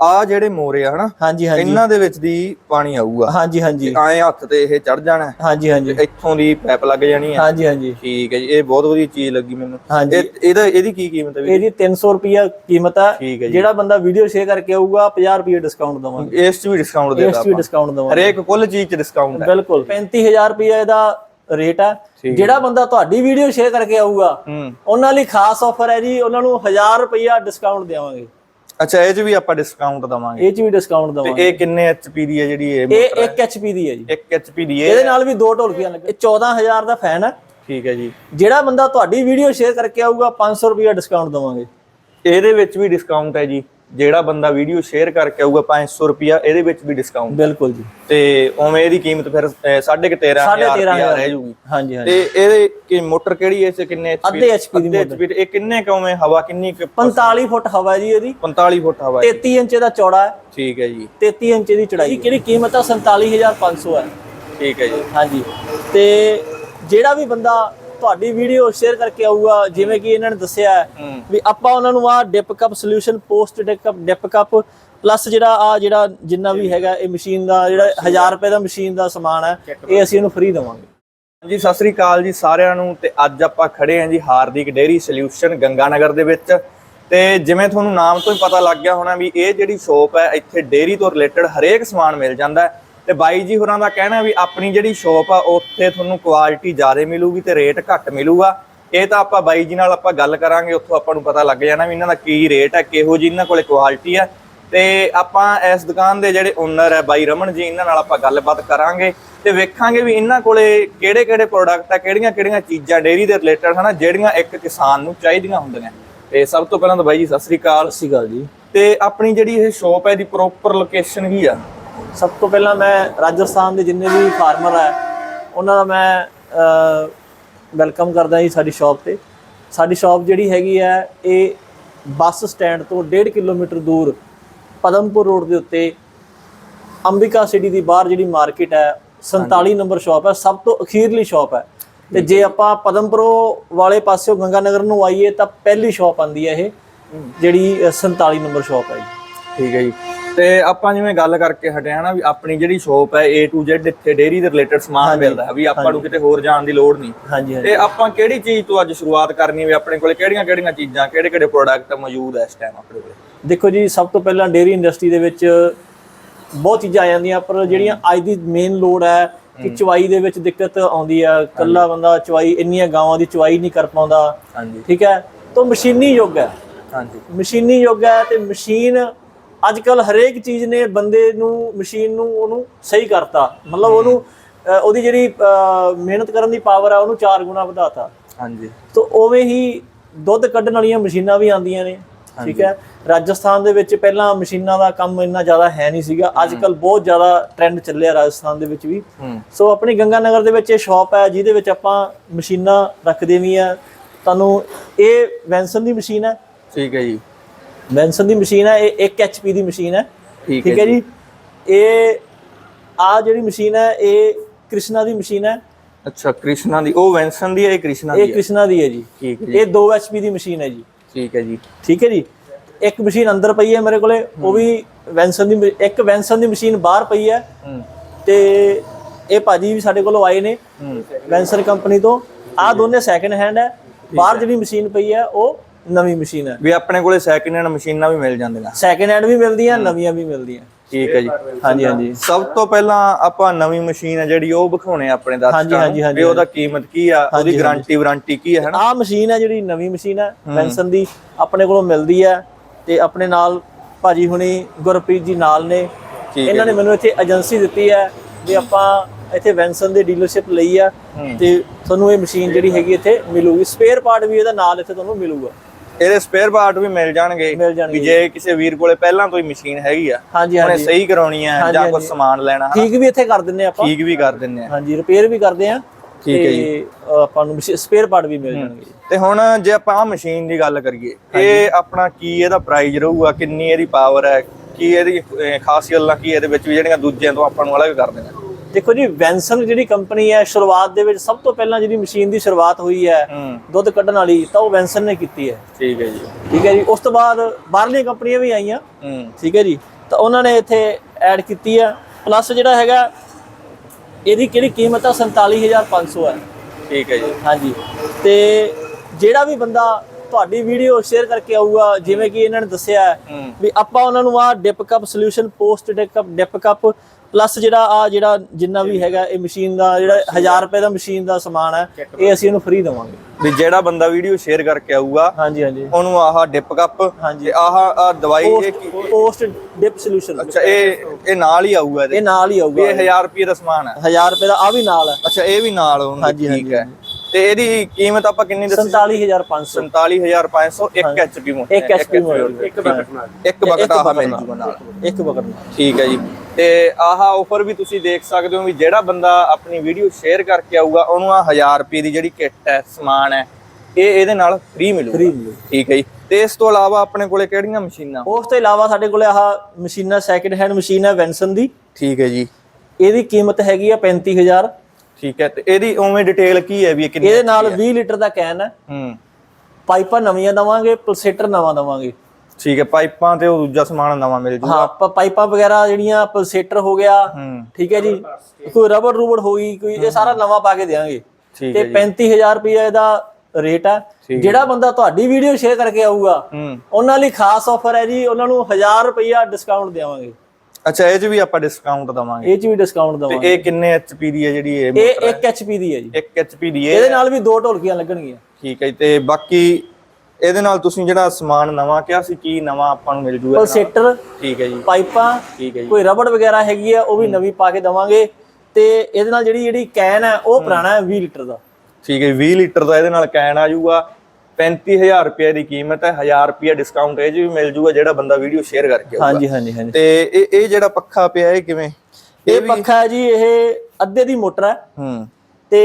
ਆ ਜਿਹੜੇ ਮੋਰੇ ਆ ਹਨਾ? ਹਾਂਜੀ ਹਾਂਜੀ। ਇਹਨਾਂ ਦੇ ਵਿੱਚ ਦੀ ਪਾਣੀ ਆਊਗਾ। ਹਾਂਜੀ ਹਾਂਜੀ। ਐ ਹੱਥ ਤੇ ਇਹ ਚੜ ਜਾਣਾ। ਹਾਂਜੀ ਹਾਂਜੀ। ਇੱਥੋਂ ਦੀ ਪਾਈਪ ਲੱਗ ਜਾਣੀ ਹੈ ਹਾਂਜੀ ਹਾਂਜੀ। ਠੀਕ ਹੈ ਜੀ। ਇਹ ਬਹੁਤ ਵਧੀਆ ਚੀਜ਼ ਲੱਗੀ ਮੈਨੂੰ। ਇਹਦਾ ਇਹਦੀ ਕੀ ਕੀਮਤ ਹੈ ਇਹਦੀ 300 ਰੁਪਿਆ ਕੀਮਤ ਆ। ਜਿਹੜਾ ਬੰਦਾ ਵੀਡੀਓ ਸ਼ੇਅਰ ਕਰਕੇ ਆਊਗਾ 50 ਰੁਪਏ ਡਿਸਕਾਊਂਟ ਦਵਾਂਗੇ। ਇਸ 'ਚ ਵੀ ਡਿਸਕਾਊਂਟ ਦੇ ਇਸ 'ਚ ਵੀ ਡਿਸਕਾਊਂਟ ਦਵਾਂਗੇ। ਹਰੇਕ ਕੁੱਲ ਚੀਜ਼ 'ਚ ਡਿਸਕਾਊਂਟ ਹੈ। ਬਿਲਕੁਲ। 35000 ਰੁਪਏ ਇਹਦਾ ਰੇਟ ਆ। ਜਿਹੜਾ ਬੰਦਾ ਤੁਹਾਡੀ ਵੀਡੀਓ ਸ਼ੇਅਰ ਕਰਕੇ ਆਊਗਾ ਉਹਨਾਂ ਲਈ ਖਾਸ ਆਫਰ ਹੈ ਜੀ। ਉਹਨਾਂ ਨੂੰ 1000 ਰੁਪਇਆ ਡਿਸਕਾਊਂਟ ਦੇਵਾਂਗੇ। ਅੱਛਾ ਇਹ 'ਚ ਵੀ ਆਪਾਂ ਡਿਸਕਾਊਂਟ ਦਵਾਂਗੇ। ਇਹ ਚ ਵੀ ਡਿਸਕਾਊਂਟ ਤੇ ਦਵਾਂਗੇ। ਇਹ ਕਿੰਨੇ ਐਚਪੀ ਦੀ ਹੈ ਜਿਹੜੀ ਇਹ ਇਹ 1 ਐਚਪੀ ਦੀ ਹੈ ਜੀ। 1 ਐਚਪੀ ਦੀ ਇਹ ਇਹਦੇ ਨਾਲ ਵੀ ਦੋ ਢੋਲਕੀਆਂ ਲੱਗੇ ਇਹ 14000 ਦਾ ਫੈਨ ਹੈ। ਠੀਕ ਹੈ ਜੀ। ਜਿਹੜਾ ਬੰਦਾ ਤੁਹਾਡੀ ਵੀਡੀਓ ਸ਼ੇਅਰ ਕਰਕੇ ਆਊਗਾ 500 ਰੁਪਇਆ ਡਿਸਕਾਊਂਟ ਦਵਾਂਗੇ। ਇਹਦੇ ਵਿੱਚ ਵੀ ਡਿਸਕਾਊਂਟ ਹੈ ਜੀ। ਜਿਹੜਾ ਬੰਦਾ ਵੀਡੀਓ ਸ਼ੇਅਰ ਕਰਕੇ ਆਊਗਾ 500 ਰੁਪਿਆ ਇਹਦੇ ਵਿੱਚ ਵੀ ਡਿਸਕਾਊਂਟ ਬਿਲਕੁਲ ਜੀ। ਤੇ ਉਵੇਂ ਇਹਦੀ ਕੀਮਤ ਫਿਰ 13500 13500 ਰੁਪਿਆ ਰਹਿ ਜੂਗੀ। ਹਾਂਜੀ ਹਾਂਜੀ। ਤੇ ਇਹਦੇ ਕੀ ਮੋਟਰ ਕਿਹੜੀ ਹੈ ਇਸ ਕਿੰਨੇ HP ਅੱਧੇ HP ਦੀ ਤੇ ਇਹ ਕਿੰਨੇ ਕਉਵੇਂ ਹਵਾ ਕਿੰਨੀ ਕੁ- 45 ਫੁੱਟ ਹਵਾ ਜੀ ਇਹਦੀ। 45 ਫੁੱਟ ਹਵਾ ਹੈ 33 ਇੰਚ ਦਾ ਚੌੜਾ ਹੈ। ਠੀਕ ਹੈ ਜੀ। 33 ਇੰਚ ਦੀ ਚੜਾਈ ਕਿਹੜੀ ਕੀਮਤ ਆ? 47500 ਹੈ। ਠੀਕ ਹੈ ਜੀ। ਹਾਂਜੀ। ਤੇ ਜਿਹੜਾ ਵੀ ਬੰਦਾ ਤੁਹਾਡੀ ਵੀਡੀਓ ਸ਼ੇਅਰ ਕਰਕੇ ਆਊਗਾ ਜਿਵੇਂ ਕਿ ਇਹਨਾਂ ਨੇ ਦੱਸਿਆ ਵੀ ਆਪਾਂ ਉਹਨਾਂ ਨੂੰ ਆ dip cup solution post dip cup dip cup plus ਜਿਹੜਾ ਆ ਜਿਹੜਾ ਜਿੰਨਾ ਵੀ ਹੈਗਾ ਇਹ ਮਸ਼ੀਨ ਦਾ ਜਿਹੜਾ 1000 ਰੁਪਏ ਦਾ ਮਸ਼ੀਨ ਦਾ ਸਮਾਨ ਹੈ ਇਹ ਅਸੀਂ ਇਹਨੂੰ ਫ੍ਰੀ ਦੇਵਾਂਗੇ। ਜੀ ਸਤਿ ਸ੍ਰੀ ਅਕਾਲ ਜੀ ਸਾਰਿਆਂ ਨੂੰ ਤੇ ਅੱਜ ਆਪਾਂ ਖੜੇ ਆਂ ਜੀ ਹਾਰਦਿਕ ਡੇਰੀ ਸੋਲਿਊਸ਼ਨ ਗੰਗਾਨਗਰ ਦੇ ਵਿੱਚ। ਤੇ ਜਿਵੇਂ ਤੁਹਾਨੂੰ ਨਾਮ ਤੋਂ ਹੀ ਪਤਾ ਲੱਗ ਗਿਆ ਹੋਣਾ ਵੀ ਇਹ ਜਿਹੜੀ ਸ਼ੋਪ ਹੈ ਇੱਥੇ ਡੇਰੀ ਤੋਂ ਰਿਲੇਟਡ ਹਰੇਕ ਸਮਾਨ ਮਿਲ ਜਾਂਦਾ ਹੈ। ਤੇ ਬਾਈ ਜੀ ਹੋਰਾਂ ਦਾ ਕਹਿਣਾ ਵੀ ਆਪਣੀ ਜਿਹੜੀ ਸ਼ੋਪ ਆ ਉੱਥੇ ਤੁਹਾਨੂੰ ਕੁਆਲਿਟੀ ਜ਼ਿਆਦਾ ਮਿਲੂਗੀ ਤੇ ਰੇਟ ਘੱਟ ਮਿਲੂਗਾ। ਇਹ ਤਾਂ ਆਪਾਂ ਬਾਈ ਜੀ ਨਾਲ ਆਪਾਂ ਗੱਲ ਕਰਾਂਗੇ ਉੱਥੋਂ ਆਪਾਂ ਨੂੰ ਪਤਾ ਲੱਗ ਜਾਣਾ ਵੀ ਇਹਨਾਂ ਦਾ ਕੀ ਰੇਟ ਹੈ ਕਿਹੋ ਜੀ ਇਹਨਾਂ ਕੋਲੇ ਕੁਆਲਿਟੀ ਹੈ ਤੇ ਆਪਾਂ ਇਸ ਦੁਕਾਨ ਦੇ ਜਿਹੜੇ ਓਨਰ ਹੈ ਬਾਈ ਰਮਨ ਜੀ ਇਹਨਾਂ ਨਾਲ ਆਪਾਂ ਗੱਲਬਾਤ ਕਰਾਂਗੇ ਤੇ ਵੇਖਾਂਗੇ ਵੀ ਇਹਨਾਂ ਕੋਲੇ ਕਿਹੜੇ ਕਿਹੜੇ ਪ੍ਰੋਡਕਟ ਆ ਕਿਹੜੀਆਂ ਕਿਹੜੀਆਂ ਚੀਜ਼ਾਂ ਡੇਅਰੀ ਦੇ ਰਿਲੇਟਡ ਹਨਾ ਜਿਹੜੀਆਂ ਇੱਕ ਕਿਸਾਨ ਨੂੰ ਚਾਹੀਦੀਆਂ ਹੁੰਦੀਆਂ। ਤੇ ਸਭ ਤੋਂ ਪਹਿਲਾਂ ਤਾਂ ਬਾਈ ਜੀ ਸਤਿ ਸ੍ਰੀ ਅਕਾਲ। ਸਤਿ ਸ਼੍ਰੀ ਅਕਾਲ ਜੀ। ਤੇ ਆਪਣੀ ਜਿਹੜੀ ਇਹ ਸ਼ੋਪ ਹੈ ਇਹਦੀ ਪ੍ਰੋਪਰ ਲੋਕੇਸ਼ਨ ਕੀ ਆ? ਸਭ ਤੋਂ ਪਹਿਲਾਂ ਮੈਂ ਰਾਜਸਥਾਨ ਦੇ ਜਿੰਨੇ ਵੀ ਫਾਰਮਰ ਹੈ ਉਹਨਾਂ ਦਾ ਮੈਂ ਵੈਲਕਮ ਕਰਦਾ ਜੀ ਸਾਡੀ ਸ਼ਾਪ ਤੇ। ਸਾਡੀ ਸ਼ਾਪ ਜਿਹੜੀ ਹੈਗੀ ਹੈ ਇਹ ਬੱਸ ਸਟੈਂਡ ਤੋਂ 1.5 ਕਿਲੋਮੀਟਰ ਦੂਰ ਪਦਮਪੁਰ ਰੋਡ ਦੇ ਉੱਤੇ ਅੰਬਿਕਾ ਸਿਟੀ ਦੀ ਬਾਹਰ ਜਿਹੜੀ ਮਾਰਕੀਟ ਹੈ 47 ਨੰਬਰ ਸ਼ਾਪ ਹੈ ਸਭ ਤੋਂ ਅਖੀਰਲੀ ਸ਼ਾਪ ਹੈ ਤੇ ਜੇ ਆਪਾਂ ਪਦਮਪੁਰੋਂ ਵਾਲੇ ਪਾਸਿਓਂ ਗੰਗਾਨਗਰ ਨੂੰ ਆਈਏ ਤਾਂ ਪਹਿਲੀ ਸ਼ਾਪ ਆਂਦੀ ਹੈ ਇਹ ਜਿਹੜੀ ਅ, 47 ਨੰਬਰ ਸ਼ਾਪ ਹੈ ਜੀ। ਠੀਕ ਹੈ ਜੀ। ਤੇ ਆਪਾਂ ਜਿਵੇਂ ਗੱਲ ਕਰਕੇ ਹਟਿਆ ਨਾ ਵੀ ਆਪਣੀ ਜਿਹੜੀ ਸ਼ੋਪ ਹੈ A to Z ਇੱਥੇ ਡੇਅਰੀ ਦੇ ਰਿਲੇਟਡ ਸਮਾਨ ਮਿਲਦਾ ਹੈ ਵੀ ਆਪਾਂ ਨੂੰ ਕਿਤੇ ਹੋਰ ਜਾਣ ਦੀ ਲੋੜ ਨਹੀਂ। ਹਾਂਜੀ ਤੇ ਆਪਾਂ ਕਿਹੜੀ ਚੀਜ਼ ਤੋਂ ਅੱਜ ਸ਼ੁਰੂਆਤ ਕਰਨੀ ਵੀ ਆਪਣੇ ਕੋਲੇ ਕਿਹੜੀਆਂ ਕਿਹੜੀਆਂ ਚੀਜ਼ਾਂ ਕਿਹੜੇ ਕਿਹੜੇ ਪ੍ਰੋਡਕਟ ਮੌਜੂਦ ਹੈ ਇਸ ਟਾਈਮ ਆਪਣੇ ਕੋਲੇ? ਦੇਖੋ ਜੀ ਸਭ ਤੋਂ ਪਹਿਲਾਂ ਡੇਅਰੀ ਇੰਡਸਟਰੀ ਦੇ ਵਿੱਚ ਬਹੁਤ ਚੀਜ਼ਾਂ ਆ ਜਾਂਦੀਆਂ ਪਰ ਜਿਹੜੀਆਂ ਅੱਜ ਦੀ ਮੇਨ ਲੋੜ ਹੈ ਕਿ ਚਵਾਈ ਦੇ ਵਿੱਚ ਦਿੱਕਤ ਆਉਂਦੀ ਆ ਕੱਲਾ ਬੰਦਾ ਚਵਾਈ ਇੰਨੀਆਂ ਗਾਵਾਂ ਦੀ ਚਵਾਈ ਨਹੀਂ ਕਰ ਪਾਉਂਦਾ। ਹਾਂਜੀ। ਠੀਕ ਹੈ? ਤਾਂ ਮਸ਼ੀਨੀ ਯੁੱਗ ਹੈ। ਹਾਂਜੀ। ਮਸ਼ੀਨੀ ਯੁੱਗ ਹੈ ਤੇ ਮਸ਼ੀਨ ਅੱਜ ਕੱਲ ਹਰੇਕ ਚੀਜ਼ ਨੇ ਬੰਦੇ ਨੂੰ ਮਸ਼ੀਨ ਨੂੰ ਉਹਨੂੰ ਸਹੀ ਕਰਤਾ। ਮਤਲਬ ਉਹਨੂੰ ਉਹਦੀ ਜਿਹੜੀ ਮਿਹਨਤ ਕਰਨ ਦੀ ਪਾਵਰ ਆ ਉਹਨੂੰ ਚਾਰ ਗੁਣਾ ਵਧਾਤਾ। ਹਾਂਜੀ। ਤਾਂ ਉਵੇਂ ਹੀ ਦੁੱਧ ਕੱਢਣ ਵਾਲੀਆਂ ਮਸ਼ੀਨਾਂ ਵੀ ਆਉਂਦੀਆਂ ਨੇ ਠੀਕ ਹੈ? ਰਾਜਸਥਾਨ ਦੇ ਵਿੱਚ ਪਹਿਲਾਂ ਮਸ਼ੀਨਾਂ ਦਾ ਕੰਮ ਇੰਨਾ ਜ਼ਿਆਦਾ ਹੈ ਨਹੀਂ ਸੀਗਾ। ਅੱਜ ਕੱਲ ਬਹੁਤ ਜ਼ਿਆਦਾ ਟ੍ਰੈਂਡ ਚੱਲਿਆ ਰਾਜਸਥਾਨ ਦੇ ਵਿੱਚ ਵੀ। ਸੋ ਆਪਣੀ ਗੰਗਾਨਗਰ ਦੇ ਵਿੱਚ ਇਹ ਸ਼ਾਪ ਹੈ ਜਿਹਦੇ ਵਿੱਚ ਆਪਾਂ ਮਸ਼ੀਨਾਂ ਰੱਖਦੇ ਵੀ ਆ। ਤੁਹਾਨੂੰ ਇਹ ਵੈਂਸਨ ਦੀ ਮਸ਼ੀਨ ਹੈ? ਠੀਕ ਹੈ ਜੀ। ਵੈਂਸਨ ਦੀ ਮਸ਼ੀਨ ਹੈ ਇਹ 1 ਐਚਪੀ ਦੀ ਮਸ਼ੀਨ ਹੈ। ਠੀਕ ਹੈ ਜੀ। ਇਹ ਆ ਜਿਹੜੀ ਮਸ਼ੀਨ ਹੈ ਇਹ ਕ੍ਰਿਸ਼ਨਾ ਦੀ ਮਸ਼ੀਨ ਹੈ। ਅੱਛਾ ਕ੍ਰਿਸ਼ਨਾ ਦੀ। ਉਹ ਵੈਂਸਨ ਦੀ ਹੈ ਇਹ ਕ੍ਰਿਸ਼ਨਾ ਇਹ ਦੀ ਹੈ? ਕ੍ਰਿਸ਼ਨਾ ਦੀ ਹੈ ਜੀ। ਠੀਕ ਹੈ ਇਹ 2 ਐਚਪੀ ਦੀ ਮਸ਼ੀਨ ਹੈ ਜੀ। ਠੀਕ ਹੈ ਜੀ। ਠੀਕ ਹੈ ਜੀ। ਇੱਕ ਮਸ਼ੀਨ ਅੰਦਰ ਪਈ ਹੈ ਮੇਰੇ ਕੋਲੇ ਉਹ ਵੀ ਵੈਂਸਨ ਦੀ ਇੱਕ ਵੈਂਸਨ ਦੀ ਮਸ਼ੀਨ ਬਾਹਰ ਪਈ ਹੈ। ਤੇ ਇਹ ਭਾਜੀ ਵੀ ਸਾਡੇ ਕੋਲੋਂ ਆਏ ਨੇ ਵੈਂਸਨ ਕੰਪਨੀ ਤੋਂ। ਆ ਦੋਨੇ ਸੈਕਿੰਡ ਹੈਂਡ ਹੈ। ਬਾਹਰ ਜਿਹੜੀ ਮਸ਼ੀਨ ਪਈ ਹੈ ਉਹ ਨਵੀਂ ਮਸ਼ੀਨ ਹੈ। ਵੀ ਆਪਣੇ ਕੋਲੇ ਸੈਕਿੰਡ ਹੈਂਡ ਮਸ਼ੀਨਾਂ ਵੀ ਮਿਲ ਜਾਂਦੀਆਂ। ਸੈਕਿੰਡ ਹੈਂਡ ਵੀ ਮਿਲਦੀਆਂ ਨਵੀਆਂ ਵੀ ਮਿਲਦੀਆਂ। ਠੀਕ ਹੈ ਜੀ। ਹਾਂਜੀ ਹਾਂਜੀ। ਸਭ ਤੋਂ ਪਹਿਲਾਂ ਆਪਾਂ ਨਵੀਂ ਮਸ਼ੀਨ ਹੈ ਜਿਹੜੀ ਉਹ ਵਿਖਾਉਣੇ ਆਪਣੇ ਦਰਸ਼ਕਾਂ ਹਾਂਜੀ, ਨੂੰ ਹਾਂਜੀ, ਵੀ ਉਹਦਾ ਕੀਮਤ ਕੀ ਆ ਉਹਦੀ ਗਾਰੰਟੀ ਵਾਰੰਟੀ ਕੀ ਹੈ ਹਨਾ ਆ ਮਸ਼ੀਨ ਹੈ ਜਿਹੜੀ ਨਵੀਂ ਮਸ਼ੀਨ ਹੈ ਵੈਂਸਨ ਦੀ ਆਪਣੇ ਕੋਲੋਂ ਮਿਲਦੀ ਹੈ ਤੇ ਆਪਣੇ ਨਾਲ ਭਾਜੀ ਹੁਣੀ ਗੁਰਪ੍ਰੀਤ ਜੀ ਨਾਲ ਨੇ। ਇਹਨਾਂ ਨੇ ਮੈਨੂੰ ਇੱਥੇ ਏਜੰਸੀ ਦਿੱਤੀ ਹੈ ਵੀ ਆਪਾਂ ਇੱਥੇ ਵੈਂਸਨ ਦੀ ਡੀਲਰਸ਼ਿਪ ਲਈ ਆ ਤੇ ਤੁਹਾਨੂੰ ਇਹ ਮਸ਼ੀਨ ਜਿਹੜੀ ਹੈਗੀ ਇੱਥੇ ਮਿਲੂਗੀ। ਸਪੇਅਰ ਪਾਰਟ ਵੀ ਇਹਦਾ ਨਾਲ ਇੱਥੇ ਤੁਹਾਨੂੰ ਮਿਲੂਗਾ। ਇਹਦੇ ਸਪੇਅਰ ਪਾਰਟ ਵੀ ਮਿਲ ਜਾਣਗੇ। ਮਿਲ ਜਾਣਗੇ ਵੀ ਜੇ। ਕਿਸੇ ਵੀਰ ਕੋਲੇ ਪਹਿਲਾਂ ਤੋਂ ਹੀ ਮਸ਼ੀਨ ਹੈਗੀ ਆ ਹਾਂਜੀ ਉਹਨੇ ਹਾਂਜੀ। ਸਹੀ ਕਰਾਉਣੀ ਹੈ ਜਾਂ ਕੋਈ ਸਮਾਨ ਲੈਣਾ ਹਨਾ? ਠੀਕ ਵੀ ਇੱਥੇ ਕਰ ਦਿੰਨੇ ਆਪਾਂ। ਠੀਕ ਵੀ ਕਰ ਦਿੰਨੇ ਆ। ਹਾਂਜੀ ਰਿਪੇਅਰ ਵੀ ਕਰਦੇ ਆ ਠੀਕ ਹੈ ਤੇ ਆਪਾਂ ਨੂੰ ਸਪੇਅਰ ਪਾਰਟ ਵੀ ਮਿਲ ਜਾਣਗੇ। ਤੇ ਹੁਣ ਜੇ ਆਪਾਂ ਆ ਮਸ਼ੀਨ ਦੀ ਗੱਲ ਕਰੀਏ ਇਹ ਆਪਣਾ ਕੀ ਇਹਦਾ ਪ੍ਰਾਈਸ ਰਹੂਗਾ ਕਿੰਨੀ ਇਹਦੀ ਪਾਵਰ ਹੈ ਕੀ ਇਹਦੀ ਅਹ, ਖਾਸ ਗੱਲਾਂ ਕੀ ਇਹਦੇ ਵਿੱਚ ਵੀ ਜਿਹੜੀਆਂ ਦੂਜਿਆਂ ਤੋਂ ਆਪਾਂ ਨੂੰ ਅਲੱਗ ਕਰ ਦੇਣਾ ਦੇਖੋ ਜੀ ਵੈਂਸਨ ਜਿਹੜੀ ਕੰਪਨੀ ਹੈ ਸ਼ੁਰੂਆਤ ਦੇ ਵਿੱਚ ਸਭ ਤੋਂ ਪਹਿਲਾਂ ਜਿਹੜੀ ਮਸ਼ੀਨ ਦੀ ਸ਼ੁਰੂਆਤ ਹੋਈ ਹੈ ਦੁੱਧ ਕੱਢਣ ਵਾਲੀ ਤਾਂ ਉਹ ਵੈਂਸਨ ਨੇ ਕੀਤੀ ਹੈ। ਠੀਕ ਹੈ ਜੀ। ਠੀਕ ਹੈ ਜੀ ਉਸ ਤੋਂ ਬਾਅਦ ਬਾਹਰਲੀਆਂ ਕੰਪਨੀਆਂ ਵੀ ਆਈਆਂ। ਠੀਕ ਹੈ ਜੀ ਤਾਂ ਉਹਨਾਂ ਨੇ ਇੱਥੇ ਐਡ ਕੀਤੀ ਹੈ। ਪਲੱਸ ਜਿਹੜਾ ਹੈਗਾ ਇਹਦੀ ਕਿਹੜੀ ਕੀਮਤ ਆ? 47500 ਹੈ। ਠੀਕ ਹੈ ਜੀ। ਹਾਂਜੀ। ਤੇ ਜਿਹੜਾ ਵੀ ਬੰਦਾ ਤੁਹਾਡੀ ਵੀਡੀਓ ਸ਼ੇਅਰ ਕਰਕੇ ਆਊਗਾ ਜਿਵੇਂ ਕਿ ਇਹਨਾਂ ਨੇ ਦੱਸਿਆ ਵੀ ਆਪਾਂ ਉਹਨਾਂ ਨੂੰ ਆ dip cup solution post dip cup dip cup plus ਜਿਹੜਾ ਆ ਜਿਹੜਾ ਜਿੰਨਾ ਵੀ ਹੈਗਾ ਇਹ ਮਸ਼ੀਨ ਦਾ ਜਿਹੜਾ 1000 ਰੁਪਏ ਦਾ ਮਸ਼ੀਨ ਦਾ ਸਮਾਨ ਹੈ ਇਹ ਅਸੀਂ ਇਹਨੂੰ ਫ੍ਰੀ ਦੇਵਾਂਗੇ। ਵੀ ਜਿਹੜਾ ਬੰਦਾ ਵੀਡੀਓ ਸ਼ੇਅਰ ਕਰਕੇ ਆਊਗਾ ਹਾਂਜੀ ਹਾਂਜੀ। ਉਹਨੂੰ ਆਹ ਡਿਪ ਕੱਪ ਹਾਂਜੀ। ਤੇ ਆਹ ਦਵਾਈ ਇਹ ਪੋਸਟ ਡਿਪ ਸੋਲੂਸ਼ਨ ਅੱਛਾ ਇਹ ਇਹ ਨਾਲ ਹੀ ਆਊਗਾ ਇਹ ਨਾਲ ਹੀ ਆਊਗਾ। ਇਹ 1000 ਰੁਪਏ ਦਾ ਸਮਾਨ ਹੈ? 1000 ਰੁਪਏ ਦਾ ਆ ਵੀ ਨਾਲ ਹੈ। ਅੱਛਾ ਇਹ ਵੀ ਨਾਲ ਹਾਂਜੀ, ਠੀਕ ਹੈ। ਤੇ ਇਹਦੀ ਕੀਮਤ ਆਪਾਂ ਕਿੰਨੀ ਦੱਸੀ? 47500 47500 1 ਐਚਪੀ ਮੋਟਰ ਇੱਕ HP ਮੋਟਰ ਇੱਕ ਬਕਟ ਆਹ ਮਿਲ ਜੂਗਾ ਨਾਲ। ਇੱਕ ਬਕਰ ਠੀਕ ਹੈ ਜੀ। ਤੇ ਆਹ ਆਫਰ ਵੀ ਤੁਸੀਂ ਦੇਖ ਸਕਦੇ ਹੋ ਵੀ ਜਿਹੜਾ ਬੰਦਾ ਆਪਣੀ ਵੀਡੀਓ ਸ਼ੇਅਰ ਕਰਕੇ ਆਊਗਾ ਉਹਨੂੰ ਆ 1000 ਰੁਪਏ ਦੀ ਜਿਹੜੀ ਕਿੱਟ ਹੈ ਸਮਾਨ ਹੈ ਇਹ ਇਹਦੇ ਨਾਲ ਫ੍ਰੀ ਮਿਲੂਗਾ। ਠੀਕ ਹੈ ਜੀ। ਤੇ ਇਸ ਤੋਂ ਇਲਾਵਾ ਆਪਣੇ ਕੋਲੇ ਕਿਹੜੀਆਂ ਮਸ਼ੀਨਾਂ? ਉਸ ਤੋਂ ਇਲਾਵਾ ਸਾਡੇ ਕੋਲੇ ਆਹ ਮਸ਼ੀਨਾਂ ਸੈਕਿੰਡ ਹੈਂਡ ਮਸ਼ੀਨ ਹੈ ਵੈਂਸਨ ਦੀ। ਠੀਕ ਹੈ ਜੀ। ਇਹਦੀ ਕੀਮਤ ਹੈਗੀ ਆ 35000 ਠੀਕ ਹੈ ਤੇ ਇਹਦੀ ਉਵੇਂ ਡਿਟੇਲ ਕੀ ਹੈ ਵੀ ਇਹ ਕਿੰਨੀ ਇਹਦੇ ਨਾਲ 20 ਲੀਟਰ ਦਾ ਕੈਨ ਹੈ। ਹੂੰ। ਪਾਈਪਾਂ ਨਵੀਆਂ ਦਵਾਂਗੇ ਪਲਸੇਟਰ ਨਵਾਂ ਦਵਾਂਗੇ। ਠੀਕ ਹੈ ਪਾਈਪਾਂ ਤੇ ਉਹ ਦੂਜਾ ਸਮਾਨ ਨਵਾਂ ਮਿਲ ਜੂਗਾ। ਹਾਂ ਪਾਈਪਾਂ ਵਗੈਰਾ ਜਿਹੜੀਆਂ ਪਲਸੇਟਰ ਹੋ ਗਿਆ ਹੂੰ। ਠੀਕ ਹੈ ਜੀ। ਕੋਈ ਰਬੜ ਰੂਬੜ ਹੋ ਗਈ ਕੋਈ ਇਹ ਸਾਰਾ ਨਵਾਂ ਪਾ ਕੇ ਦੇਵਾਂਗੇ ਤੇ ਹੈ ਜੀ। 35000 ਰੁਪਏ ਇਹਦਾ ਰੇਟ ਹੈ। ਜਿਹੜਾ ਬੰਦਾ ਤੁਹਾਡੀ ਵੀਡੀਓ ਸ਼ੇਅਰ ਕਰਕੇ ਆਊਗਾ ਉਹਨਾਂ ਲਈ ਖਾਸ ਆਫਰ ਹੈ ਜੀ ਉਹਨਾਂ ਨੂੰ 1000 ਰੁਪਇਆ ਡਿਸਕਾਊਂਟ ਦੇਵਾਂਗੇ ਅੱਛਾ ਇਹ 'ਚ ਵੀ ਆਪਾਂ ਡਿਸਕਾਊਂਟ ਦਵਾਂਗੇ। ਇਹ ਚ ਵੀ ਡਿਸਕਾਊਂਟ ਤੇ ਦੇਵਾਂਗੇ। ਇਹ ਕਿੰਨੇ ਐਚਪੀ ਦੀ ਹੈ ਜਿਹੜੀ ਇਹ ਇਹ 1 ਐਚਪੀ ਦੀ ਹੈ ਜੀ। 1 ਐਚਪੀ ਦੀ ਇਹ ਇਹਦੇ ਨਾਲ ਵੀ ਦੋ ਢੋਲਕੀਆਂ ਲੱਗਣਗੀਆਂ। ਠੀਕ ਹੈ ਤੇ ਬਾਕੀ ਇਹਦੇ ਨਾਲ ਤੁਸੀਂ ਜਿਹੜਾ ਸਮਾਨ ਨਵਾਂ ਕਿਹਾ ਸੀ ਕੀ ਨਵਾਂ ਆਪਾਂ ਨੂੰ ਮਿਲ ਜੂਗਾ? ਪਲਸੇਟਰ ਠੀਕ ਹੈ ਜੀ। ਪਾਈਪਾਂ ਠੀਕ ਹੈ ਜੀ। ਕੋਈ ਰਬੜ ਵਗੈਰਾ ਹੈਗੀ ਆ ਉਹ ਵੀ ਨਵੀਂ ਪਾ ਕੇ ਦਵਾਂਗੇ। ਤੇ ਇਹਦੇ ਨਾਲ ਜਿਹੜੀ ਜਿਹੜੀ ਕੈਨ ਹੈ ਉਹ ਪੁਰਾਣਾ ਹੈ 20 ਲੀਟਰ ਦਾ। ਠੀਕ ਹੈ 20 ਲੀਟਰ ਦਾ ਇਹਦੇ ਨਾਲ ਕੈਨ ਆ ਜਾਊਗਾ। 35000 ਰੁਪਏ ਦੀ ਕੀਮਤ ਹੈ 1000 ਰੁਪਏ ਡਿਸਕਾਊਂਟ ਇਹ 'ਚ ਵੀ ਮਿਲ ਜੂਗਾ ਜਿਹੜਾ ਬੰਦਾ ਵੀਡੀਓ ਸ਼ੇਅਰ ਕਰਕੇ ਆਊਗਾ। ਹਾਂਜੀ ਹਾਂਜੀ ਹਾਂਜੀ। ਤੇ ਇਹ ਇਹ ਜਿਹੜਾ ਪੱਖਾ ਪਿਆ ਇਹ ਕਿਵੇਂ? ਇਹ ਪੱਖਾ ਹੈ ਜੀ ਇਹ ਅੱਧੇ ਦੀ ਮੋਟਰ ਹੈ। ਹੂੰ। ਤੇ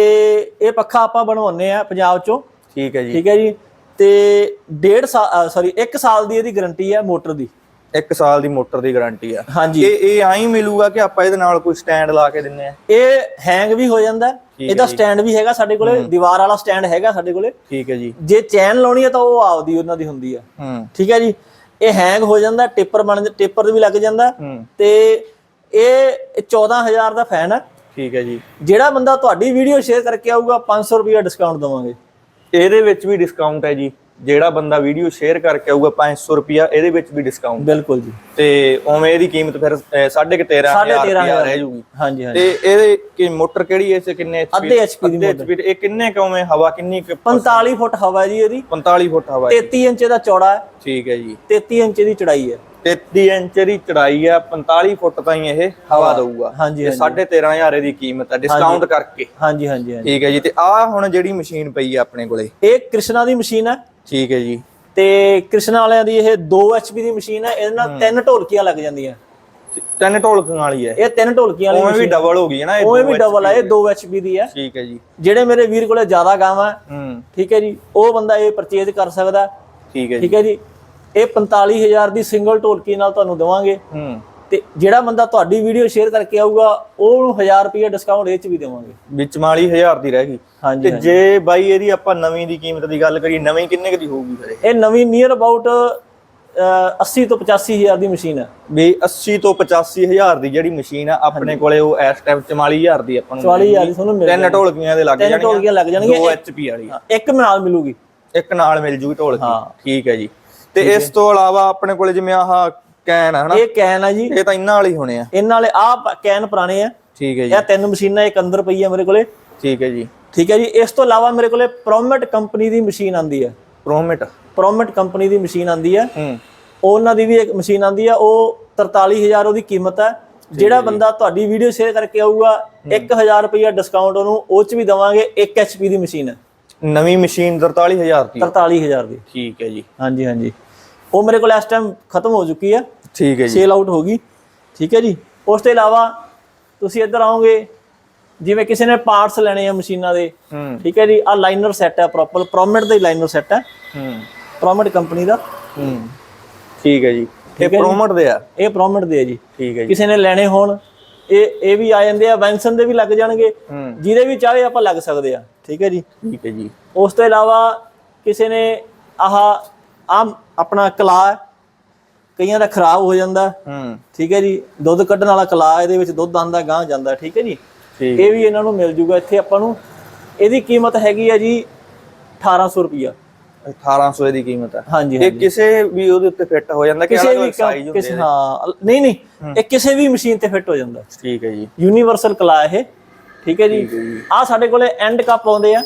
ਇਹ ਪੱਖਾ ਆਪਾਂ ਬਣਵਾਉਂਦੇ ਆ ਪੰਜਾਬ ਚੋਂ। ਠੀਕ ਹੈ ਜੀ। ਠੀਕ ਹੈ ਜੀ। ਤੇ ਡੇਢ ਸਾਲ ਸੌਰੀ 1 ਸਾਲ ਦੀ ਇਹਦੀ ਗਾਰੰਟੀ ਹੈ ਮੋਟਰ ਦੀ। 1 ਸਾਲ ਦੀ ਮੋਟਰ ਦੀ ਗਾਰੰਟੀ ਆ। ਹਾਂਜੀ। ਇਹ ਇਹ ਆਈ ਮਿਲੂਗਾ ਕਿ ਆਪਾਂ ਇਹਦੇ ਨਾਲ ਕੋਈ ਸਟੈਂਡ ਲਾ ਕੇ ਦਿੰਨੇ ਆ। ਇਹ ਹੈਂਗ ਵੀ ਹੋ ਜਾਂਦਾ। ਇਹਦਾ ਸਟੈਂਡ ਵੀ ਹੈਗਾ ਸਾਡੇ ਕੋਲੇ ਦੀਵਾਰ ਵਾਲਾ ਸਟੈਂਡ ਹੈਗਾ ਸਾਡੇ ਕੋਲੇ। ਠੀਕ ਹੈ ਜੀ। ਜੇ ਚੈਨ ਲਾਉਣੀ ਹੈ ਤਾਂ ਉਹ ਆਪਦੀ ਉਹਨਾਂ ਦੀ ਹੁੰਦੀ ਹੂੰ। ਠੀਕ ਹੈ ਜੀ। ਇਹ ਹੈਂਗ ਹੋ ਜਾਂਦਾ ਟੇਪਰ ਬਣ ਟੇਪਰ ਵੀ ਲੱਗ ਜਾਂਦਾ। ਤੇ ਇਹ 14000 ਦਾ ਫੈਨ ਹੈ ਠੀਕ ਹੈ ਜੀ। ਜਿਹੜਾ ਬੰਦਾ ਤੁਹਾਡੀ ਵੀਡੀਓ ਸ਼ੇਅਰ ਕਰਕੇ ਆਊਗਾ 500 ਰੁਪਏ ਡਿਸਕਾਊਂਟ ਦਵਾਂਗੇ। ਇਹਦੇ ਵਿੱਚ ਵੀ ਡਿਸਕਾਊਂਟ ਹੈ ਜੀ। ਜਿਹੜਾ ਬੰਦਾ ਵੀਡੀਓ ਸ਼ੇਅਰ ਕਰਕੇ ਆਊਗਾ 500 ਰੁਪਿਆ ਇਹਦੇ ਵਿੱਚ ਵੀ ਡਿਸਕਾਊਂਟ ਬਿਲਕੁਲ ਜੀ। ਤੇ ਉਵੇਂ ਇਹਦੀ ਕੀਮਤ ਫਿਰ 13500 ਰੁਪਿਆ ਰਹਿ ਜੂਗੀ। ਹਾਂਜੀ ਹਾਂਜੀ। ਤੇ ਇਹਦੇ ਕਿ ਮੋਟਰ ਕਿਹੜੀ ਐ ਕਿੰਨੇ HP ਅੱਧੇ HP ਦੀ HP ਇਹ ਕਿੰਨੇ ਕਉਵੇਂ ਹਵਾ ਕਿੰਨੀ ਕੁ? 45 ਫੁੱਟ ਹਵਾ ਜੀ ਇਹਦੀ। 45 ਫੁੱਟ ਹਵਾ ਹੈ 33 ਇੰਚ ਦਾ ਚੌੜਾ ਹੈ। ਠੀਕ ਹੈ ਜੀ। 33 ਇੰਚ ਦੀ ਚੜਾਈ ਹੈ। 33 ਇੰਚ ਦੀ ਚੜਾਈ ਆ 45 ਫੁੱਟ ਤਾਈਂ ਇਹ ਹਵਾ ਦਊਗਾ। ਹਾਂਜੀ ਤੇ 13500 ਦੀ ਕੀਮਤ ਹੈ ਡਿਸਕਾਊਂਟ ਕਰਕੇ। ਹਾਂਜੀ ਹਾਂਜੀ ਠੀਕ ਹੈ ਜੀ ਤੇ ਆਹ ਹੁਣ ਜਿਹੜੀ ਮਸ਼ੀਨ ਪਈ ਆ ਆਪਣੇ ਕੋਲੇ। ਇਹ ਕ੍ਰਿਸ਼ਨਾ ਦੀ ਮਸ਼ੀਨ ਹੈ ਠੀਕ ਹੈ ਜੀ। ਤੇ ਕ੍ਰਿਸ਼ਨਾ ਵਾਲਿਆਂ ਦੀ ਇਹ 2 ਐਚਪੀ ਦੀ ਮਸ਼ੀਨ ਹੈ ਇਹਦੇ ਨਾਲ ਤਿੰਨ ਢੋਲਕੀਆਂ ਲੱਗ ਜਾਂਦੀਆਂ। ਤਿੰਨ ਢੋਲਕਾਂ ਵਾਲੀ ਹੈ। ਇਹ ਤਿੰਨ ਢੋਲਕੀਆਂ ਵਾਲੀ ਉਵੇਂ ਵੀ ਡਬਲ ਹੋ ਗਈ ਹੈ ਨਾ ਇਹ ਉਵੇਂ ਵੀ ਡਬਲ ਹੈ ਇਹ 2 ਐਚਪੀ ਦੀ ਹੈ ਠੀਕ ਹੈ ਜੀ। ਜਿਹੜੇ ਮੇਰੇ ਵੀਰ ਕੋਲੇ ਜ਼ਿਆਦਾ ਗਾਵਾਂ ਠੀਕ ਹੈ ਜੀ ਉਹ ਬੰਦਾ ਇਹ ਪਰਚੇਜ਼ ਕਰ ਸਕਦਾ। ਠੀਕ ਹੈ ਜੀ। ਠੀਕ ਹੈ ਜੀ। ਇਹ 45000 ਦੀ ਸਿੰਗਲ ਢੋਲਕੀ ਨਾਲ ਤੁਹਾਨੂੰ ਦੇਵਾਂਗੇ। ਹੂੰ। ਤੇ ਜਿਹੜਾ ਬੰਦਾ ਤੁਹਾਡੀ ਵੀਡੀਓ ਸ਼ੇਅਰ ਕਰਕੇ ਆਊਗਾ ਉਹਨੂੰ 1000 ਰੁਪਏ ਡਿਸਕਾਊਂਟ ਇਹ ਚ ਵੀ ਦੇਵਾਂਗੇ। ਵਿੱਚ ਮਾਲੀ 1000 ਦੀ ਰਹਿ ਗਈ। ਹਾਂਜੀ ਤੇ ਜੇ ਬਾਈ ਇਹਦੀ ਆਪਾਂ ਨਵੀਂ ਦੀ ਕੀਮਤ ਦੀ ਗੱਲ ਕਰੀਏ ਨਵੀਂ ਕਿੰਨੇ ਦੀ ਹੋਊਗੀ ਫਿਰ ਇਹ? ਨਵੀਂ ਨੀਅਰ ਅਬਾਊਟ 80 ਤੋਂ 85000 ਦੀ ਮਸ਼ੀਨ ਹੈ। ਵੀ 80 ਤੋਂ 85000 ਦੀ ਜਿਹੜੀ ਮਸ਼ੀਨ ਆ ਆਪਣੇ ਕੋਲੇ ਉਹ ਇਸ ਟਾਈਮ 44000 ਦੀ ਆਪਾਂ ਨੂੰ 44000 ਦੀ ਤੁਹਾਨੂੰ ਮਿਲ ਤਿੰਨ ਢੋਲਕੀਆਂ ਦੇ ਲੱਗ ਤਿੰਨ ਜਾਣਗੀਆਂ ਢੋਲਕੀਆਂ ਲੱਗ ਜਾਣਗੀਆਂ। 2 HP ਵਾਲੀ। ਇੱਕ ਨਾਲ ਮਿਲੂਗੀ। ਇੱਕ ਨਾਲ ਮਿਲ ਜੂਗੀ ਢੋਲਕੀ। ਠੀਕ ਹੈ ਜੀ। ਤੇ ਇਸ ਤੋਂ ਇਲਾਵਾ ਆਪਣੇ ਕੋਲੇ ਜਿਵੇਂ ਆਹ ਕੈਨ ਆ ਹਨਾ? ਇਹ ਕੈਨ ਹੈ ਜੀ। ਇਹ ਤਾਂ ਇਹਨਾਂ ਵਾਲੇ ਹੋਣੇ ਆ। ਇਹਨਾਂ ਵਾਲੇ ਆਹ ਕੈਨ ਪੁਰਾਣੇ ਆ। ਠੀਕ ਹੈ ਜੀ। ਇਹ ਤਿੰਨ ਮਸ਼ੀਨਾਂ ਇੱਕ ਅੰਦਰ ਪਈ ਹੈ ਮੇਰੇ ਕੋਲੇ। ਠੀਕ ਹੈ ਜੀ। ਠੀਕ ਹੈ ਜੀ। ਇਸ ਤੋਂ ਇਲਾਵਾ ਮੇਰੇ ਕੋਲੇ ਪ੍ਰੋਮਿਟ ਕੰਪਨੀ ਦੀ ਮਸ਼ੀਨ ਆਂਦੀ ਹੈ ਪ੍ਰੋਮਿਟ ਪ੍ਰੋਮਿਟ ਕੰਪਨੀ ਦੀ ਮਸ਼ੀਨ ਆਂਦੀ ਹੂੰ। ਉਹਨਾਂ ਦੀ ਵੀ ਇੱਕ ਮਸ਼ੀਨ ਆਂਦੀ ਆ। ਉਹ 43000 ਉਹਦੀ ਕੀਮਤ ਹੈ ਜਿਹੜਾ ਬੰਦਾ ਤੁਹਾਡੀ ਵੀਡੀਓ ਸ਼ੇਅਰ ਕਰਕੇ ਆਊਗਾ 1000 ਰੁਪਇਆ ਡਿਸਕਾਊਂਟ ਉਹਨੂੰ ਉਹ ਚ ਵੀ ਦਵਾਂਗੇ 1 HP ਦੀ ਮਸ਼ੀਨ। ਹੈ ਨਵੀਂ ਮਸ਼ੀਨ 43000 ਦੀ 43000 ਦੀ। ਠੀਕ ਹੈ ਜੀ। ਹਾਂਜੀ ਹਾਂਜੀ। ਉਹ ਮੇਰੇ ਕੋਲ ਇਸ ਟਾਈਮ ਖਤਮ ਹੋ ਚੁੱਕੀ ਹੈ। ਠੀਕ ਹੈ ਜੀ। ਸੇਲ ਆਊਟ ਹੋ ਗਈ। ਠੀਕ ਹੈ ਜੀ। ਉਸ ਤੋਂ ਇਲਾਵਾ ਤੁਸੀਂ ਇੱਧਰ ਆਓਗੇ ਜਿਵੇਂ ਕਿਸੇ ਨੇ ਪਾਰਟਸ ਲੈਣੇ ਆ ਮਸ਼ੀਨਾਂ ਦੇ। ਠੀਕ ਹੈ ਜੀ। ਆ ਲਾਈਨਰ ਸੈੱਟ ਹੈ ਪ੍ਰੋਪਰ ਪ੍ਰੋਮਿਟ ਦਾ ਹੀ ਲਾਈਨਰ ਸੈੱਟ ਹੈ। ਹੂੰ। ਪ੍ਰੋਮਿਟ ਕੰਪਨੀ ਦਾ। ਹੂੰ। ਠੀਕ ਹੈ ਜੀ। ਇਹ ਪ੍ਰੋਮਿਟ ਦੇ ਆ। ਇਹ ਪ੍ਰੋਮਿਟ ਦੇ ਹੈ ਜੀ। ਠੀਕ ਹੈ ਜੀ। ਕਿਸੇ ਨੇ ਲੈਣੇ ਹੋਣ ਇਹ ਇਹ ਵੀ ਆ ਜਾਂਦੇ ਆ ਵੈਂਸਨ ਦੇ ਵੀ ਲੱਗ ਜਾਣਗੇ। ਜਿਹਦੇ ਵੀ ਚਾਹੇ ਆਪਾਂ ਲੱਗ ਸਕਦੇ ਆ ਠੀਕ ਹੈ ਜੀ? ਠੀਕ ਹੈ ਜੀ। ਉਸ ਤੋਂ ਇਲਾਵਾ ਕਿਸੇ ਨੇ ਆਹ ਆ ਆਪਣਾ ਕਲਾ ਕਈਆਂ ਦਾ ਖਰਾਬ ਹੋ ਜਾਂਦਾ। ਹੂੰ। ਠੀਕ ਹੈ ਜੀ? ਦੁੱਧ ਕੱਢਣ ਵਾਲਾ ਕਲਾ ਇਹਦੇ ਵਿੱਚ ਦੁੱਧ ਆਂਦਾ ਗਾਂ ਜਾਂਦਾ ਠੀਕ ਹੈ ਜੀ? ਇਹ ਵੀ ਇਹਨਾਂ ਨੂੰ ਮਿਲ ਜੂਗਾ। ਇੱਥੇ ਆਪਾਂ ਨੂੰ ਇਹਦੀ ਕੀਮਤ ਹੈਗੀ ਹੈ ਜੀ 1800 ਰੁਪਿਆ 1800 ਦੀ ਕੀਮਤ ਹੈ। ਹਾਂਜੀ ਇਹ ਕਿਸੇ ਵੀ ਉਹਦੇ ਉੱਤੇ ਫਿੱਟ ਹੋ ਜਾਂਦਾ ਕਿ ਕਿਸੇ ਵੀ ਸਾਈਜ਼ ਕਿਸੇ ਹਾਂ ਨਹੀਂ ਨਹੀਂ ਇਹ ਕਿਸੇ ਵੀ ਮਸ਼ੀਨ ਤੇ ਫਿੱਟ ਹੋ ਜਾਂਦਾ। ਠੀਕ ਹੈ ਜੀ। ਯੂਨੀਵਰਸਲ ਕਲਾ ਇਹ ਠੀਕ ਹੈ ਜੀ? ਆ ਸਾਡੇ ਕੋਲੇ ਐਂਡ ਕੱਪ ਆਉਂਦੇ ਆ।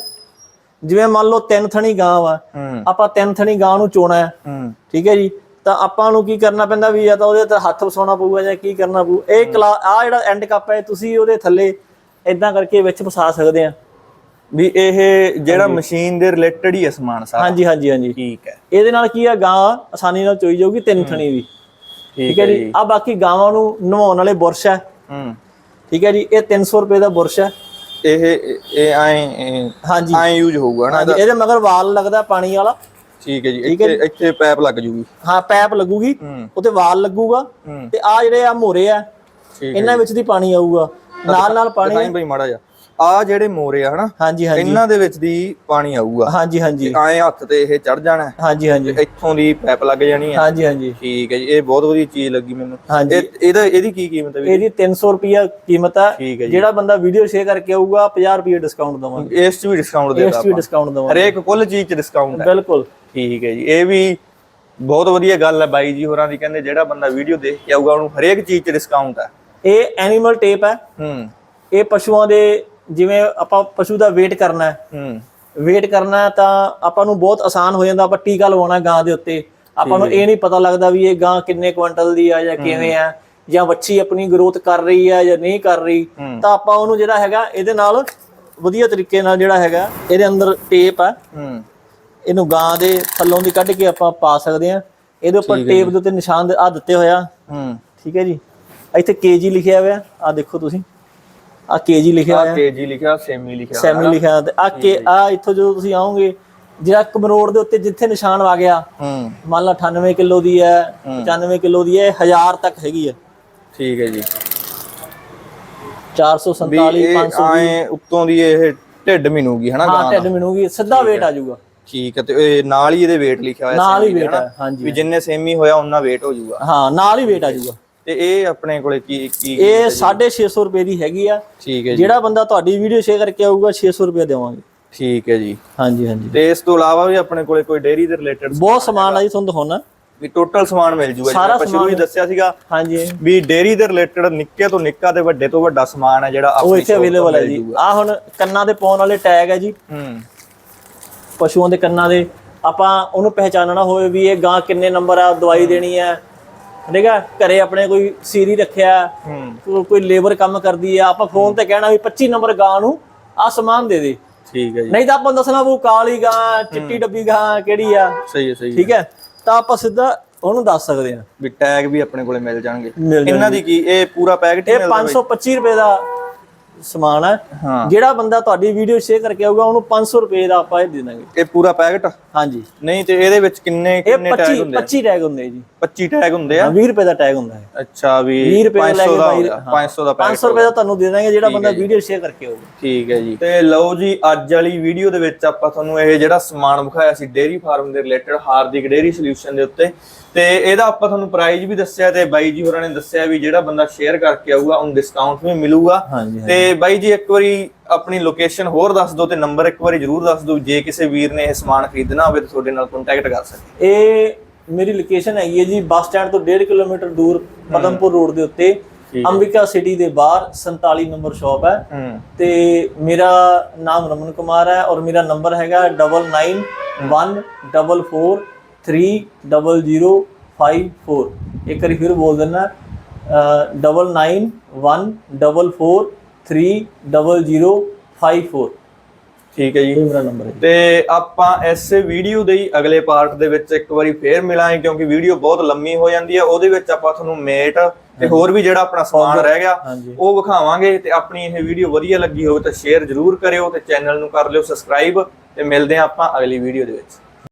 ਜਿਵੇਂ ਮੰਨ ਲਓ ਤਿੰਨ ਥਣੀ ਗਾਂ ਵਾ ਆਪਾਂ ਤਿੰਨ ਥਣੀ ਗਾਂ ਨੂੰ ਚੋਣਾ ਹੈ। ਹੂੰ। ਠੀਕ ਹੈ ਜੀ? ਤਾਂ ਆਪਾਂ ਨੂੰ ਕੀ ਕਰਨਾ ਪੈਂਦਾ ਵੀ ਜਾਂ ਤਾਂ ਉਹਦੇ ਤੇ ਹੱਥ ਵਸਾਉਣਾ ਪਊਗਾ ਜਾਂ ਕੀ ਕਰਨਾ ਪਊ। ਇਹ ਕਲਾ ਆ ਜਿਹੜਾ ਐਂਡ ਕੱਪ ਹੈ ਤੁਸੀਂ ਉਹਦੇ ਥੱਲੇ ਇਦਾਂ ਕਰਕੇ ਵਿੱਚ ਫਸਾ ਸਕਦੇ ਆ। ਵੀ ਇਹ ਜਿਹੜਾ ਮਸ਼ੀਨ ਦੇ ਰਿਲੇਟਡ ਹੀ ਹੈ ਸਮਾਨ ਸਾਰਾ। ਹਾਂਜੀ ਹਾਂਜੀ ਹਾਂਜੀ। ਠੀਕ ਹੈ। ਇਹਦੇ ਨਾਲ ਕੀ ਆ ਗਾਂ ਆਸਾਨੀ ਨਾਲ ਚੋਈ ਜਾਊਗੀ ਤਿੰਨ ਥਣੀ ਵੀ ਠੀਕ ਹੈ ਜੀ। ਆ ਬਾਕੀ ਗਾਵਾਂ ਨੂੰ ਨਵਾਉਣ ਵਾਲੇ ਬੁਰਸ਼ ਹੈ। ਹੂੰ। ਠੀਕ ਹੈ ਜੀ ਇਹ 300 ਰੁਪਏ ਦਾ ਬੁਰਸ਼ ਹੈ। ਇਹ ਇਹ ਐ ਹਾਂਜੀ। ਐ ਯੂਜ਼ ਹੋਊਗਾ ਨਾ ਇਹਦੇ। ਮਗਰ ਵਾਲ ਲੱਗਦਾ ਪਾਣੀ ਵਾਲਾ। ਠੀਕ ਹੈ ਜੀ ਇੱਥੇ ਇੱਥੇ ਪੈਪ ਲੱਗ ਜੂਗੀ। ਹਾਂ ਪੈਪ ਲੱਗੂਗੀ। ਉੱਤੇ ਵਾਲ ਲੱਗੂਗਾ। ਤੇ ਆ ਜਿਹੜੇ ਆ ਮੋਰੇ ਆ ਇਹਨਾਂ ਵਿੱਚ ਦੀ ਪਾਣੀ ਆਊਗਾ। ਨਾਲ ਨਾਲ ਪਾਣੀ ਦਿਖਾਈ ਬਈ ਮਾੜਾ ਜਾ ਆ ਜਿਹੜੇ ਮੋਰੇ ਆ ਹਨਾ? ਹਾਂਜੀ ਹਾਂਜੀ। ਇਹਨਾਂ ਦੇ ਵਿੱਚ ਦੀ ਪਾਣੀ ਆਊਗਾ। ਹਾਂਜੀ ਹਾਂਜੀ। ਐ ਹੱਥ ਤੇ ਇਹ ਚੜ ਜਾਣਾ। ਹਾਂਜੀ ਹਾਂਜੀ। ਇੱਥੋਂ ਦੀ ਪੈਪ ਲੱਗ ਜਾਣੀ ਹੈ ਹਾਂਜੀ ਹਾਂਜੀ। ਠੀਕ ਹੈ ਜੀ। ਇਹ ਬਹੁਤ ਵਧੀਆ ਚੀਜ਼ ਲੱਗੀ ਮੈਨੂੰ। ਇਹਦਾ ਇਹਦੀ ਕੀ ਕੀਮਤ ਹੈ ਇਹਦੀ 300 ਰੁਪਿਆ ਕੀਮਤ ਜੀ। ਜਿਹੜਾ ਬੰਦਾ ਵੀਡੀਓ ਸ਼ੇਅਰ ਕਰਕੇ ਆਊਗਾ 50 ਰੁਪਏ ਡਿਸਕਾਊਂਟ ਦਵਾਂਗੇ। ਇਸ 'ਚ ਵੀ ਡਿਸਕਾਊਂਟ ਦੇ ਇਸ 'ਚ ਵੀ ਡਿਸਕਾਊਂਟ ਦਵਾਂਗੇ। ਹਰੇਕ ਕੁੱਲ ਚੀਜ਼ 'ਚ ਡਿਸਕਾਊਂਟ ਹੈ। ਬਿਲਕੁਲ। ਠੀਕ ਹੈ ਜੀ। ਇਹ ਵੀ ਬਹੁਤ ਵਧੀਆ ਗੱਲ ਹੈ ਬਾਈ ਜੀ ਹੋਰਾਂ ਦੀ। ਕਹਿੰਦੇ ਜਿਹੜਾ ਬੰਦਾ ਵੀਡੀਓ ਦੇਖ ਕੇ ਆਊਗਾ ਉਹਨੂੰ ਹਰੇਕ ਚੀਜ਼ 'ਚ ਡਿਸਕਾਊਂਟ ਹੈ। ਇਹ ਐਨੀਮਲ ਟੇਪ ਹੈ। ਹੂੰ। ਇਹ ਪਸ਼ੂਆਂ ਦੇ ਜਿਵੇਂ ਆਪਾਂ ਪਸ਼ੂ ਦਾ weight ਕਰਨਾ ਹੈ। ਹੂੰ। weight ਕਰਨਾ ਤਾਂ ਆਪਾਂ ਨੂੰ ਬਹੁਤ ਆਸਾਨ ਹੋ ਜਾਂਦਾ ਆਪਾਂ ਟੀਕਾ ਲਵਾਉਣਾ ਗਾਂ ਦੇ ਉੱਤੇ। ਆਪਾਂ ਨੂੰ ਇਹ ਨਹੀਂ ਪਤਾ ਲੱਗਦਾ ਵੀ ਇਹ ਗਾਂ ਕਿੰਨੇ ਕੁਇੰਟਲ ਦੀ ਆ ਜਾਂ ਕਿਵੇਂ ਆ ਜਾਂ ਵੱਛੀ ਆਪਣੀ ਗਰੋਥ ਕਰ ਰਹੀ ਆ ਜਾਂ ਨਹੀਂ ਕਰ ਰਹੀ। ਤਾਂ ਆਪਾਂ ਉਹਨੂੰ ਜਿਹੜਾ ਹੈਗਾ ਇਹਦੇ ਨਾਲ ਵਧੀਆ ਤਰੀਕੇ ਨਾਲ ਜਿਹੜਾ ਹੈਗਾ ਇਹਦੇ ਅੰਦਰ ਟੇਪ ਆ। ਹੂੰ। ਇਹਨੂੰ ਗਾਂ ਦੇ ਥੱਲੋਂ ਦੀ ਕੱਢ ਕੇ ਆਪਾਂ ਪਾ ਸਕਦੇ ਆ। ਇਹਦੇ ਉੱਪਰ ਟੇਪ ਦੇ ਉੱਤੇ ਨਿਸ਼ਾਨ ਆ ਦਿੱਤੇ ਹੋਇਆ ਹੂੰ। ਠੀਕ ਹੈ ਜੀ। ਇੱਥੇ ਕੇਜੀ ਲਿਖਿਆ ਹੋਇਆ ਆ ਦੇਖੋ ਤੁਸੀਂ। ਆ ਕੇਜੀ ਲਿਖਿਆ ਹੋਇਆ ਆ ਕੇਜੀ ਲਿਖਿਆ ਸੈਮੀ ਲਿਖਿਆ ਸੈਮੀ ਲਿਖਿਆ ਤੇ ਆ ਕੇ ਆ ਇੱਥੋਂ ਜਦੋਂ ਤੁਸੀਂ ਆਓਗੇ ਜਿਹੜਾ ਕਮਰੋੜ ਦੇ ਉੱਤੇ ਜਿੱਥੇ ਨਿਸ਼ਾਨ ਆ ਗਿਆ ਹੂੰ। ਮੰਨ ਲਾ 98 ਕਿਲੋ ਦੀ ਹੈ 95 ਕਿਲੋ ਦੀ ਹੈ 1000 ਤੱਕ ਹੈਗੀ ਹੈ। ਠੀਕ ਹੈ ਜੀ। 447 ਵੀ ਇਹ 500 ਆਏ ਉੱਤੋਂ ਦੀ ਇਹ ਢਿੱਡ ਮਿਨੂਗੀ ਹਨਾ ਹਾਂ ਗਾਂ ਟੈਡ ਮਿਲੂਗੀ ਸਿੱਧਾ weight ਆ ਜਾਊਗਾ ਠੀਕ ਹੈ ਤੇ ਇਹ ਨਾਲ ਹੀ ਇਹਦੇ weight ਲਿਖਿਆ ਹੋਇਆ ਨਾਲ ਹੀ semi ਦੇ, weight? ਹੈ ਹਾਂਜੀ ਵੀ ਜਿੰਨੇ ਸੇਮੀ ਹੋਇਆ ਉਹਨਾਂ weight ਹੋ ਜਾਊਗਾ। ਹਾਂ ਨਾਲ ਹੀ weight ਆ ਜਾਊਗਾ ਤੇ ਇਹ ਆਪਣੇ ਕੋਲੇ ਕੀ ਕੀ ਇਹ 650 ਰੁਪਏ ਦੀ ਹੈਗੀ ਆ। ਠੀਕ ਹੈ ਜੀ। ਜਿਹੜਾ ਬੰਦਾ ਤੁਹਾਡੀ ਵੀਡੀਓ ਸ਼ੇਅਰ ਕਰਕੇ ਆਊਗਾ 600 ਰੁਪਏ ਦੇਵਾਂਗੇ। ਠੀਕ ਹੈ ਜੀ। ਹਾਂਜੀ ਹਾਂਜੀ। ਤੇ ਇਸ ਤੋਂ ਇਲਾਵਾ ਵੀ ਆਪਣੇ ਕੋਲੇ ਕੋਈ ਡੇਅਰੀ ਦੇ ਰਿਲੇਟਡ ਬਹੁਤ ਸਮਾਨ ਆ ਜੀ ਤੁਹਾਨੂੰ ਦਿਖਾਉਣਾ। ਵੀ ਟੋਟਲ ਸਮਾਨ ਮਿਲ ਜੂਗਾ ਸਾਰਾ ਸ਼ੁਰੂ ਹੀ ਦੱਸਿਆ ਸੀਗਾ ਹਾਂਜੀ। ਵੀ ਡੇਅਰੀ ਦੇ ਰਿਲੇਟਡ ਨਿੱਕੇ ਤੋਂ ਨਿੱਕਾ ਤੇ ਵੱਡੇ ਤੋਂ ਵੱਡਾ ਸਮਾਨ ਹੈ ਜਿਹੜਾ ਆਪਣੀ ਇੱਥੇ ਅਵੇਲੇਬਲ ਹੈ ਜੀ। ਆ ਹੁਣ ਕੰਨਾਂ ਦੇ ਪਾਉਣ ਵਾਲੇ ਟੈਗ ਹੈ ਜੀ। ਹੂੰ। ਪਸ਼ੂਆਂ ਦੇ ਕੰਨਾਂ ਦੇ। ਆਪਾਂ ਉਹਨੂੰ ਪਹਿਚਾਨਣਾ ਹੋਵੇ ਵੀ ਇਹ ਗਾਂ ਕਿੰਨੇ ਨੰਬਰ ਆ ਦਵਾਈ ਦੇਣੀ ਹੈ ਠੀਕ ਘਰੇ ਆਪਣੇ ਕੋਈ ਸੀਰੀ ਰੱਖਿਆ ਕੋਈ ਲੇਬਰ ਕੰਮ ਕਰਦੀ ਆ ਆਪਾਂ ਫੋਨ ਤੇ ਕਹਿਣਾ ਵੀ 25 ਨੰਬਰ ਗਾਂ ਨੂੰ ਆ ਸਮਾਨ ਦੇ ਦੇ। ਠੀਕ ਹੈ ਜੀ। ਨਹੀਂ ਤਾਂ ਆਪਾਂ ਦੱਸਣਾ ਉਹ ਕਾਲੀ ਗਾਂ ਚਿੱਟੀ ਡੱਬੀ ਗਾਂ ਕਿਹੜੀ ਆ? ਸਹੀ ਹੈ ਸਹੀ ਠੀਕ ਹੈ? ਤਾਂ ਆਪਾਂ ਸਿੱਧਾ ਉਹਨੂੰ ਦੱਸ ਸਕਦੇ ਆ ਵੀ ਟੈਗ ਵੀ ਆਪਣੇ ਕੋਲੇ ਮਿਲ ਜਾਣਗੇ। ਇਹਨਾਂ ਦੀ ਕੀ? ਇਹ ਪੂਰਾ ਪੈਕਟ ਹੀ ਇਹ ਮਿਲਦਾ 525 ਰੁਪਏ ਦਾ ਸਮਾਨ ਹੈ ਹਾਂ। ਜਿਹੜਾ ਬੰਦਾ ਤੁਹਾਡੀ ਵੀਡੀਓ ਸ਼ੇਅਰ ਕਰਕੇ ਆਊਗਾ ਉਹਨੂੰ 500 ਰੁਪਏ ਦਾ ਆਪਾਂ ਇਹ ਦੇ ਦਾਂਗੇ। ਇਹ ਪੂਰਾ ਪੈਕਟ? ਹਾਂਜੀ। ਨਹੀਂ ਤੇ ਇਹਦੇ ਵਿੱਚ ਕਿੰਨੇ ਇਹ ਕਿੰਨੇ ਟੈਗ 25 ਹੁੰਦੇ ਆ? 25 ਟੈਗ ਹੁੰਦੇ ਜੀ। 25 ਟੈਗ ਹੁੰਦੇ ਆ? ਹਾਂ 20 ਰੁਪਏ ਦਾ ਟੈਗ ਹੁੰਦਾ ਹੈ। ਅੱਛਾ ਵੀ 20 ਰੁਪਏ ਦਾ ਲੈ 500 ਕੇ ਦਾ ਹੋ। ਗਿਆ 500 ਦਾ ਪੈਕਟ 500 ਰੁਪਏ ਦਾ ਤੁਹਾਨੂੰ ਦੇ ਦਾਂਗੇ ਜਿਹੜਾ ਬੰਦਾ ਵੀਡੀਓ ਸ਼ੇਅਰ ਕਰਕੇ ਆਊਗਾ। ਠੀਕ ਹੈ ਜੀ। ਤੇ ਲਓ ਜੀ ਅੱਜ ਵਾਲੀ ਵੀਡੀਓ ਦੇ ਵਿੱਚ ਆਪਾਂ ਤੁਹਾਨੂੰ ਇਹ ਜਿਹੜਾ ਸਮਾਨ ਵਿਖਾਇਆ ਸੀ ਡੇਅਰੀ ਫਾਰਮ ਦੇ ਰਿਲੇਟਡ ਹਾਰਦਿਕ ਡੇਅਰੀ ਸੋਲੂਸ਼ਨ ਦੇ ਉੱਤੇ ਤੇ ਇਹਦਾ ਆਪਾਂ ਤੁਹਾਨੂੰ ਪ੍ਰਾਈਸ ਵੀ ਦੱਸਿਆ ਤੇ ਬਾਈ ਜੀ ਹੋਰਾਂ ਨੇ ਦੱਸਿਆ ਵੀ ਜਿਹੜਾ ਬੰਦਾ ਸ਼ੇਅਰ ਕਰਕੇ ਆਊਗਾ ਉਹਨੂੰ ਡਿਸਕਾਊਂਟ ਵੀ ਮਿਲੂਗਾ। ਤੇ ਬਾਈ ਜੀ ਇੱਕ ਵਾਰੀ ਆਪਣੀ ਲੋਕੇਸ਼ਨ ਹੋਰ ਦੱਸ ਦਿਓ ਤੇ ਨੰਬਰ ਇੱਕ ਵਾਰੀ ਜਰੂਰ ਦੱਸ ਦਿਓ ਜੇ ਕਿਸੇ ਵੀਰ ਨੇ ਇਹ ਸਮਾਨ ਖਰੀਦਣਾ ਹੋਵੇ ਤਾਂ ਤੁਹਾਡੇ ਨਾਲ ਕੰਟੈਕਟ ਕਰ ਸਕੇ ਇਹ ਮੇਰੀ ਲੋਕੇਸ਼ਨ ਹੈਗੀ ਹੈ ਜੀ ਬੱਸ ਸਟੈਂਡ ਤੋਂ 1.5 ਕਿਲੋਮੀਟਰ ਦੂਰ ਪਦਮਪੁਰ ਰੋਡ ਦੇ ਉੱਤੇ ਅੰਬਿਕਾ ਸਿਟੀ ਦੇ ਬਾਹਰ 47 ਨੰਬਰ ਸ਼ਾਪ ਹੈ। ਤੇ ਮੇਰਾ ਨਾਮ ਰਮਨ ਕੁਮਾਰ ਹੈ ਔਰ ਮੇਰਾ ਨੰਬਰ ਹੈਗਾ 9914300054 ਇੱਕ ਵਾਰੀ ਫਿਰ ਬੋਲ ਦਿੰਨਾ 9914300054 ਠੀਕ ਹੈ ਜੀ ਇਹ ਮੇਰਾ ਨੰਬਰ ਹੈ। ਤੇ ਆਪਾਂ ਇਸ ਵੀਡੀਓ ਦੇ ਹੀ ਅਗਲੇ ਪਾਰਟ ਦੇ ਵਿੱਚ ਇੱਕ ਵਾਰੀ ਫੇਰ ਮਿਲਾਂਗੇ ਕਿਉਂਕਿ ਵੀਡੀਓ ਬਹੁਤ ਲੰਮੀ ਹੋ ਜਾਂਦੀ ਹੈ। ਉਹਦੇ ਵਿੱਚ ਆਪਾਂ ਤੁਹਾਨੂੰ ਮੇਟ ਤੇ ਹੋਰ ਵੀ ਜਿਹੜਾ ਆਪਣਾ ਸਮਾਨ ਰਹਿ ਗਿਆ ਉਹ ਵਿਖਾਵਾਂਗੇ ਤੇ ਆਪਣੀ ਇਹ ਵੀਡੀਓ ਵਧੀਆ ਲੱਗੀ ਹੋਵੇ ਤਾਂ ਸ਼ੇਅਰ ਜ਼ਰੂਰ ਕਰਿਓ ਤੇ ਚੈਨਲ ਨੂੰ ਕਰ ਲਿਓ ਸਬਸਕ੍ਰਾਈਬ ਤੇ ਮਿਲਦੇ ਹਾਂ ਆਪਾਂ ਅਗਲੀ ਵੀਡੀਓ ਦੇ ਵਿੱਚ।